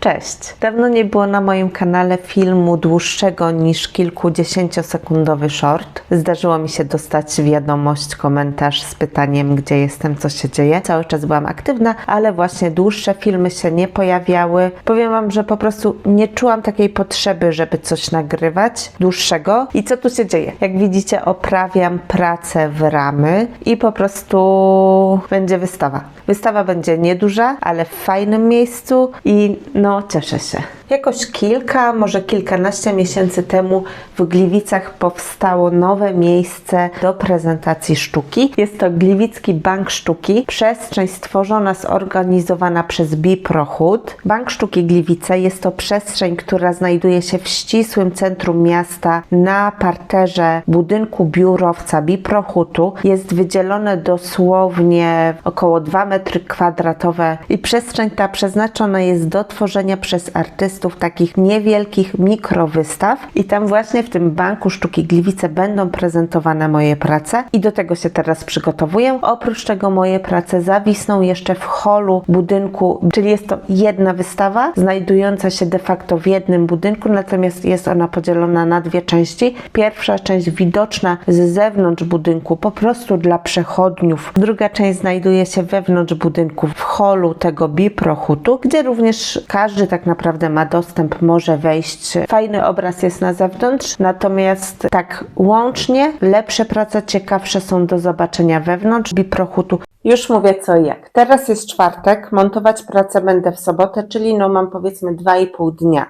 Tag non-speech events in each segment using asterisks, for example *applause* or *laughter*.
Cześć! Dawno nie było na moim kanale filmu dłuższego niż kilkudziesięciosekundowy short. Zdarzyło mi się dostać wiadomość, komentarz z pytaniem, gdzie jestem, co się dzieje. Cały czas byłam aktywna, ale właśnie dłuższe filmy się nie pojawiały. Powiem Wam, że po prostu nie czułam takiej potrzeby, żeby coś nagrywać dłuższego. I co tu się dzieje? Jak widzicie, oprawiam pracę w ramy i po prostu będzie wystawa. Wystawa będzie nieduża, ale w fajnym miejscu i no cieszę się. Jakoś kilka, może kilkanaście miesięcy temu w Gliwicach powstało nowe miejsce do prezentacji sztuki. Jest to Gliwicki Bank Sztuki, przestrzeń stworzona, zorganizowana przez Biprochód. Bank Sztuki Gliwice jest to przestrzeń, która znajduje się w ścisłym centrum miasta na parterze budynku biurowca Biprochutu. Jest wydzielone dosłownie około 2 metry kwadratowe i przestrzeń ta przeznaczona jest do tworzenia przez artystów takich niewielkich mikrowystaw i tam właśnie w tym Banku Sztuki Gliwice będą prezentowane moje prace i do tego się teraz przygotowuję. Oprócz tego moje prace zawisną jeszcze w holu budynku, czyli jest to jedna wystawa znajdująca się de facto w jednym budynku, natomiast jest ona podzielona na dwie części. Pierwsza część widoczna z zewnątrz budynku, po prostu dla przechodniów. Druga część znajduje się wewnątrz budynku, w holu tego biprochutu, gdzie również każdy tak naprawdę ma dostęp, może wejść. Fajny obraz jest na zewnątrz, natomiast tak łącznie lepsze prace, ciekawsze są do zobaczenia wewnątrz biprochutu. Już mówię co i jak. Teraz jest czwartek, montować pracę będę w sobotę, czyli no mam powiedzmy 2,5 dnia.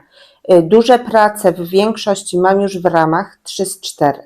Y, Duże prace w większości mam już w ramach 3 z 4.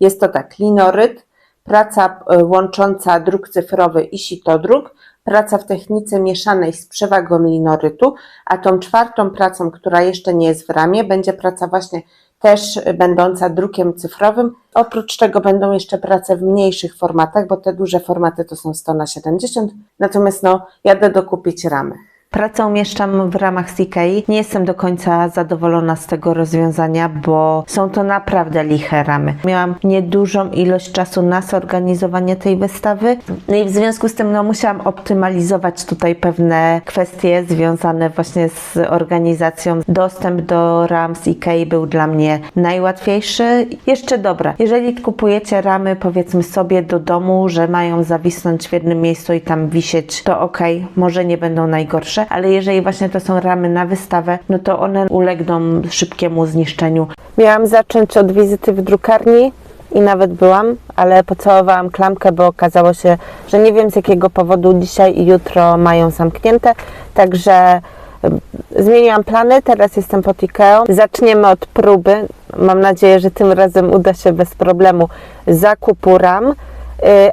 Jest to tak, linoryt, praca y, łącząca druk cyfrowy i sitodruk, praca w technice mieszanej z przewagą linorytu, a tą czwartą pracą, która jeszcze nie jest w ramie, będzie praca właśnie też będąca drukiem cyfrowym. Oprócz tego będą jeszcze prace w mniejszych formatach, bo te duże formaty to są 100 na 70, natomiast no, jadę dokupić ramy. Pracę umieszczam w ramach CK. Nie jestem do końca zadowolona z tego rozwiązania, bo są to naprawdę liche ramy. Miałam niedużą ilość czasu na zorganizowanie tej wystawy, no i w związku z tym no, musiałam optymalizować tutaj pewne kwestie związane właśnie z organizacją. Dostęp do ram CK był dla mnie najłatwiejszy. Jeszcze dobra, jeżeli kupujecie ramy powiedzmy sobie do domu, że mają zawisnąć w jednym miejscu i tam wisieć, to ok, może nie będą najgorsze ale jeżeli właśnie to są ramy na wystawę, no to one ulegną szybkiemu zniszczeniu. Miałam zacząć od wizyty w drukarni i nawet byłam, ale pocałowałam klamkę, bo okazało się, że nie wiem z jakiego powodu dzisiaj i jutro mają zamknięte, także zmieniłam plany, teraz jestem pod Ikeą. Zaczniemy od próby. Mam nadzieję, że tym razem uda się bez problemu zakupu ram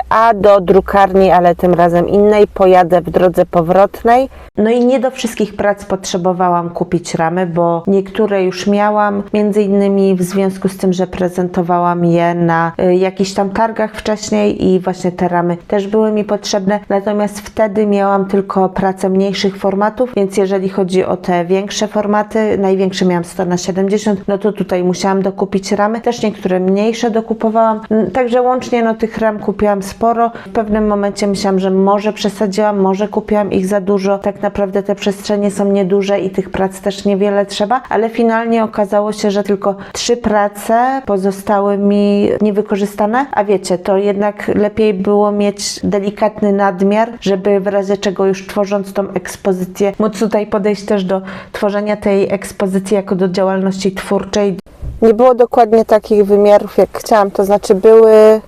a do drukarni, ale tym razem innej, pojadę w drodze powrotnej. No i nie do wszystkich prac potrzebowałam kupić ramy, bo niektóre już miałam, między innymi w związku z tym, że prezentowałam je na y, jakichś tam targach wcześniej i właśnie te ramy też były mi potrzebne. Natomiast wtedy miałam tylko pracę mniejszych formatów, więc jeżeli chodzi o te większe formaty, największe miałam 100 na 70, no to tutaj musiałam dokupić ramy. Też niektóre mniejsze dokupowałam, także łącznie no tych ram kupiłam sporo. W pewnym momencie myślałam, że może przesadziłam, może kupiłam ich za dużo. Tak naprawdę te przestrzenie są nieduże i tych prac też niewiele trzeba, ale finalnie okazało się, że tylko trzy prace pozostały mi niewykorzystane. A wiecie, to jednak lepiej było mieć delikatny nadmiar, żeby w razie czego już tworząc tą ekspozycję, móc tutaj podejść też do tworzenia tej ekspozycji jako do działalności twórczej. Nie było dokładnie takich wymiarów, jak chciałam, to znaczy były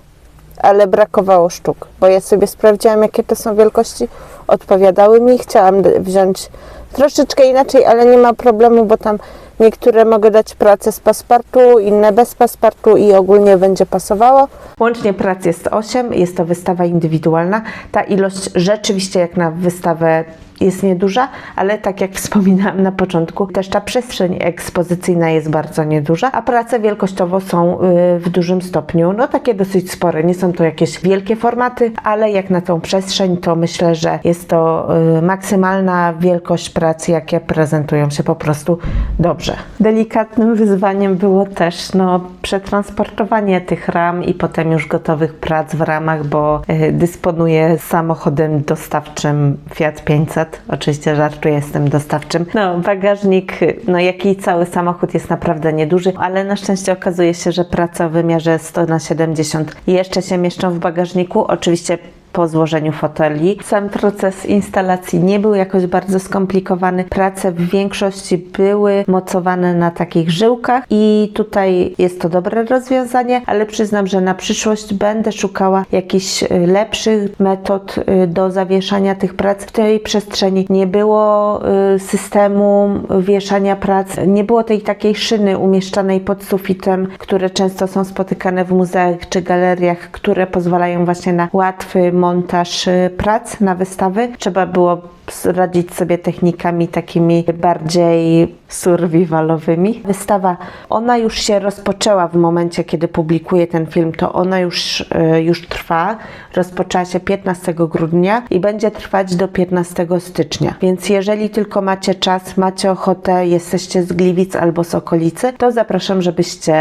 ale brakowało sztuk, bo ja sobie sprawdziłam, jakie to są wielkości, odpowiadały mi, chciałam wziąć troszeczkę inaczej, ale nie ma problemu, bo tam niektóre mogę dać pracę z paspartu, inne bez paspartu i ogólnie będzie pasowało. Łącznie prac jest 8, jest to wystawa indywidualna. Ta ilość rzeczywiście jak na wystawę jest nieduża, ale tak jak *laughs* wspominałam na początku, też ta przestrzeń ekspozycyjna jest bardzo nieduża, a prace wielkościowo są y, w dużym stopniu, no takie dosyć spore. Nie są to jakieś wielkie formaty, ale jak na tą przestrzeń, to myślę, że jest to y, maksymalna wielkość prac, jakie prezentują się po prostu dobrze. Delikatnym wyzwaniem było też no, przetransportowanie tych ram i potem już gotowych prac w ramach, bo y, dysponuję samochodem dostawczym Fiat 500 Oczywiście żartuję, jestem dostawczym. No, bagażnik, no jak i cały samochód jest naprawdę nieduży, ale na szczęście okazuje się, że praca w wymiarze 100 na 70 jeszcze się mieszczą w bagażniku. Oczywiście po złożeniu foteli. Sam proces instalacji nie był jakoś bardzo skomplikowany. Prace w większości były mocowane na takich żyłkach i tutaj jest to dobre rozwiązanie, ale przyznam, że na przyszłość będę szukała jakichś y, lepszych metod y, do zawieszania tych prac. W tej przestrzeni nie było y, systemu wieszania prac, nie było tej takiej szyny umieszczanej pod sufitem, które często są spotykane w muzeach czy galeriach, które pozwalają właśnie na łatwy montaż y, prac na wystawy. Trzeba było radzić sobie technikami takimi bardziej survivalowymi. Wystawa, ona już się rozpoczęła w momencie, kiedy publikuję ten film, to ona już, y, już trwa. Rozpoczęła się 15 grudnia i będzie trwać do 15 stycznia. Więc jeżeli tylko macie czas, macie ochotę, jesteście z Gliwic albo z okolicy, to zapraszam, żebyście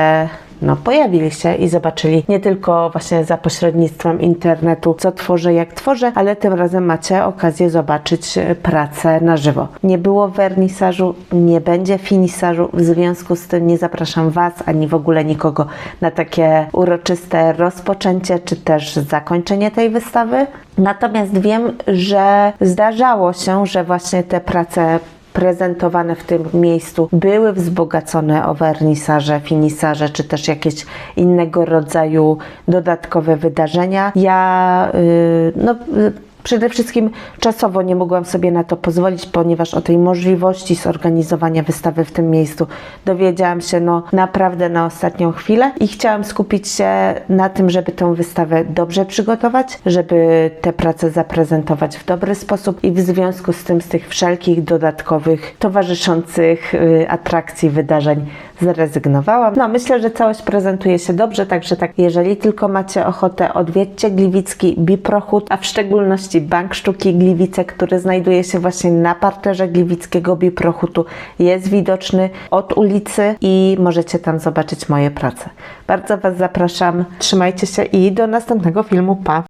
no, pojawili się i zobaczyli nie tylko właśnie za pośrednictwem internetu, co tworzę, jak tworzę, ale tym razem macie okazję zobaczyć e, pracę na żywo. Nie było wernisażu, nie będzie finisażu, w związku z tym nie zapraszam Was ani w ogóle nikogo na takie uroczyste rozpoczęcie czy też zakończenie tej wystawy. Natomiast wiem, że zdarzało się, że właśnie te prace prezentowane w tym miejscu były wzbogacone o wernisaże, finisarze, czy też jakieś innego rodzaju dodatkowe wydarzenia. Ja, yy, no, Przede wszystkim czasowo nie mogłam sobie na to pozwolić, ponieważ o tej możliwości zorganizowania wystawy w tym miejscu dowiedziałam się no, naprawdę na ostatnią chwilę i chciałam skupić się na tym, żeby tę wystawę dobrze przygotować, żeby te prace zaprezentować w dobry sposób i w związku z tym z tych wszelkich dodatkowych towarzyszących y, atrakcji, wydarzeń zrezygnowałam. No myślę, że całość prezentuje się dobrze, także tak, jeżeli tylko macie ochotę, odwiedźcie Gliwicki Biprochut, a w szczególności Bank Sztuki Gliwice, który znajduje się właśnie na parterze Gliwickiego Biprochutu, jest widoczny od ulicy i możecie tam zobaczyć moje prace. Bardzo Was zapraszam, trzymajcie się i do następnego filmu, pa!